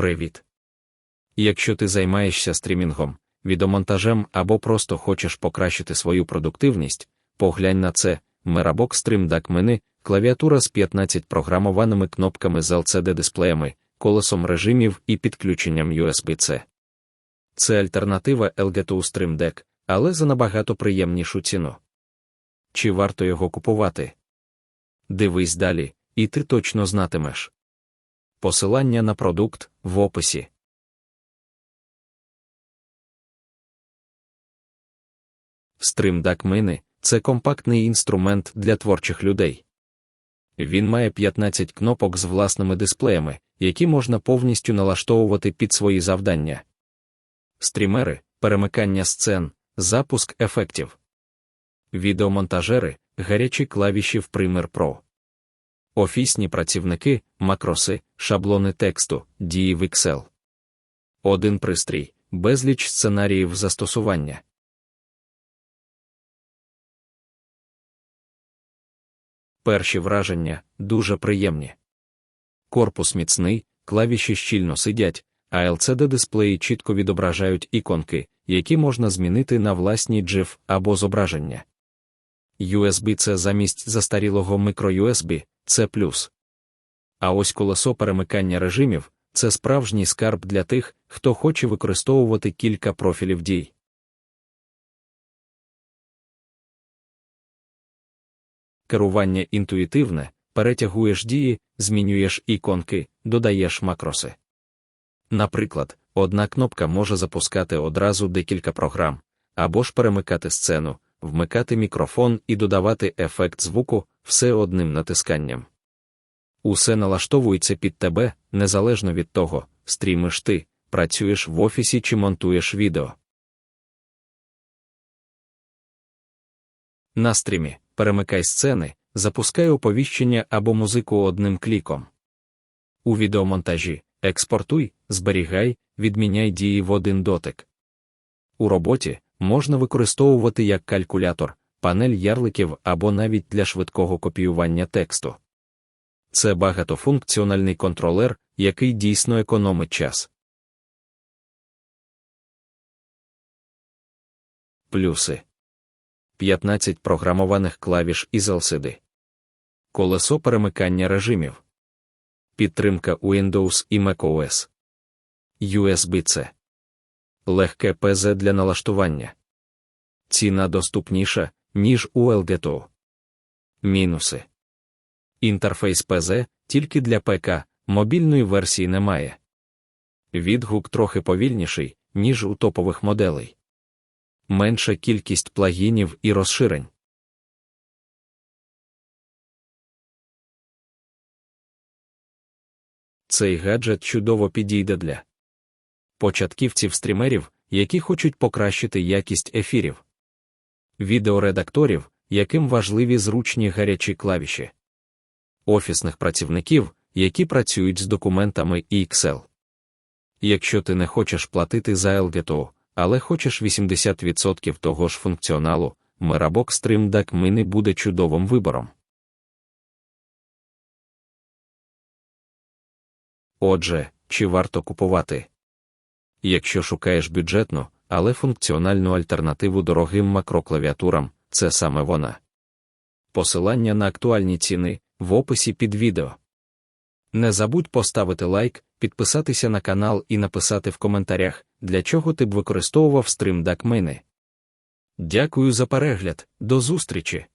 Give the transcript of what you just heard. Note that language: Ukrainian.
Привіт! Якщо ти займаєшся стрімінгом, відеомонтажем або просто хочеш покращити свою продуктивність, поглянь на це, Merabox Stream Deck Mini, клавіатура з 15 програмованими кнопками з LCD-дисплеями, колесом режимів і підключенням USB-C. Це альтернатива LG2 Stream Deck, але за набагато приємнішу ціну. Чи варто його купувати? Дивись далі, і ти точно знатимеш. Посилання на продукт в описі. Mini – це компактний інструмент для творчих людей. Він має 15 кнопок з власними дисплеями, які можна повністю налаштовувати під свої завдання. Стрімери, перемикання сцен, запуск ефектів, відеомонтажери, гарячі клавіші в Premiere Pro. Офісні працівники, макроси, шаблони тексту, дії в Excel. Один пристрій, безліч сценаріїв застосування. Перші враження дуже приємні. Корпус міцний, клавіші щільно сидять, а LCD дисплеї чітко відображають іконки, які можна змінити на власні GIF або зображення. USB це замість застарілого microUSB, це плюс. А ось колесо перемикання режимів це справжній скарб для тих, хто хоче використовувати кілька профілів дій. Керування інтуїтивне, перетягуєш дії, змінюєш іконки, додаєш макроси. Наприклад, одна кнопка може запускати одразу декілька програм, або ж перемикати сцену, вмикати мікрофон і додавати ефект звуку все одним натисканням. Усе налаштовується під тебе, незалежно від того, стрімиш ти, працюєш в офісі чи монтуєш відео. На стрімі перемикай сцени, запускай оповіщення або музику одним кліком. У відеомонтажі експортуй, зберігай, відміняй дії в один дотик. У роботі можна використовувати як калькулятор, панель ярликів або навіть для швидкого копіювання тексту. Це багатофункціональний контролер, який дійсно економить час. Плюси 15 програмованих клавіш із LCD. Колесо перемикання режимів. Підтримка Windows і macOS. USB-C. Легке ПЗ для налаштування. Ціна доступніша, ніж у LGTO. Мінуси. Інтерфейс ПЗ тільки для ПК, мобільної версії немає. Відгук трохи повільніший, ніж у топових моделей. Менша кількість плагінів і розширень. Цей гаджет чудово підійде для початківців-стрімерів, які хочуть покращити якість ефірів, відеоредакторів, яким важливі зручні гарячі клавіші, офісних працівників, які працюють з документами і Excel. Якщо ти не хочеш платити за LGTO, але хочеш 80% того ж функціоналу, Merabox Stream Deck Mini буде чудовим вибором. Отже, чи варто купувати? Якщо шукаєш бюджетну, але функціональну альтернативу дорогим макроклавіатурам, це саме вона. Посилання на актуальні ціни в описі під відео. Не забудь поставити лайк, підписатися на канал і написати в коментарях, для чого ти б використовував стрим Deck Дякую за перегляд, до зустрічі!